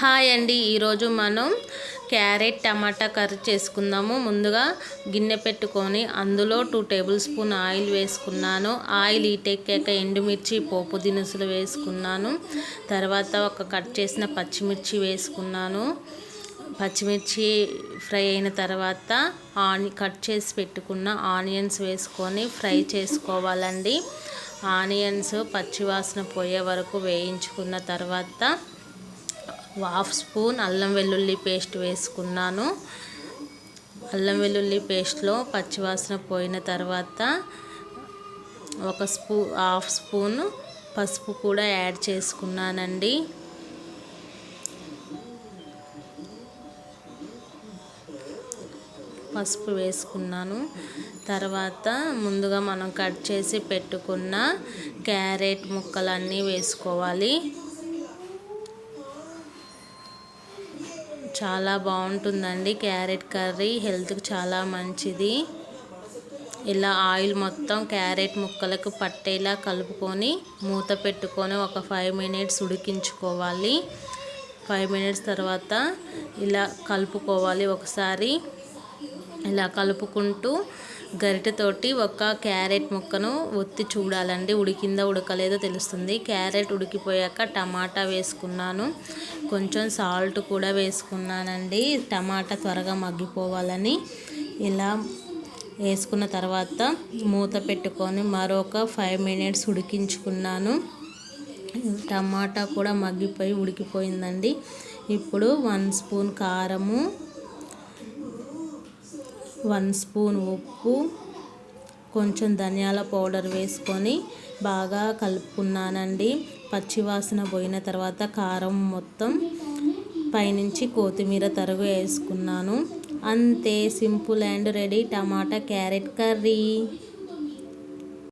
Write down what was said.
Hi అండి. ఈరోజు మనం క్యారెట్ టమాటా కర్రీ చేసుకుందాము. ముందుగా గిన్నె పెట్టుకొని అందులో టూ టేబుల్ స్పూన్ ఆయిల్ వేసుకున్నాను. ఆయిల్ ఈటెక్కాక ఎండుమిర్చి పోపు దినుసులు వేసుకున్నాను. తర్వాత ఒక కట్ చేసిన పచ్చిమిర్చి వేసుకున్నాను. పచ్చిమిర్చి ఫ్రై అయిన తర్వాత ఆని కట్ చేసి పెట్టుకున్న ఆనియన్స్ వేసుకొని ఫ్రై చేసుకోవాలండి. ఆనియన్స్ పచ్చివాసన పోయే వరకు వేయించుకున్న తర్వాత హాఫ్ స్పూన్ అల్లం వెల్లుల్లి పేస్ట్ వేసుకున్నాను. అల్లం వెల్లుల్లి పేస్ట్లో పచ్చివాసన పోయిన తర్వాత ఒక స్పూ హాఫ్ స్పూన్ పసుపు కూడా యాడ్ చేసుకున్నానండి. పసుపు వేసుకున్నాను. తర్వాత ముందుగా మనం కట్ చేసి పెట్టుకున్న క్యారెట్ ముక్కలన్నీ వేసుకోవాలి. చాలా బాగుంటుందండి. క్యారెట్ కర్రీ హెల్త్కి చాలా మంచిది. ఇలా ఆయిల్ మొత్తం క్యారెట్ ముక్కలకు పట్టేలా కలుపుకొని మూత పెట్టుకొని ఒక ఫైవ్ మినిట్స్ ఉడికించుకోవాలి. ఫైవ్ మినిట్స్ తర్వాత ఇలా కలుపుకోవాలి ఒకసారి. ఇలా కలుపుకుంటూ గరిటెతోటి ఒక క్యారెట్ ముక్కను ఒత్తి చూడాలండి. ఉడికిందా ఉడకలేదో తెలుస్తుంది. క్యారెట్ ఉడికిపోయాక టమాటా వేసుకున్నాను. కొంచెం సాల్ట్ కూడా వేసుకున్నానండి. టమాటా త్వరగా మగ్గిపోవాలని. ఇలా వేసుకున్న తర్వాత మూత పెట్టుకొని మరొక ఫైవ్ మినిట్స్ ఉడికించుకున్నాను. టమాటా కూడా మగ్గిపోయి ఉడికిపోయిందండి. ఇప్పుడు వన్ స్పూన్ కారము వన్ స్పూన్ ఉప్పు కొంచెం ధనియాల పౌడర్ వేసుకొని బాగా కలుపుకున్నానండి. పచ్చివాసన పోయిన తర్వాత కారం మొత్తం పైనుంచి కొత్తిమీర తరుగు వేసుకున్నాను. అంతే simple and ready tomato carrot curry.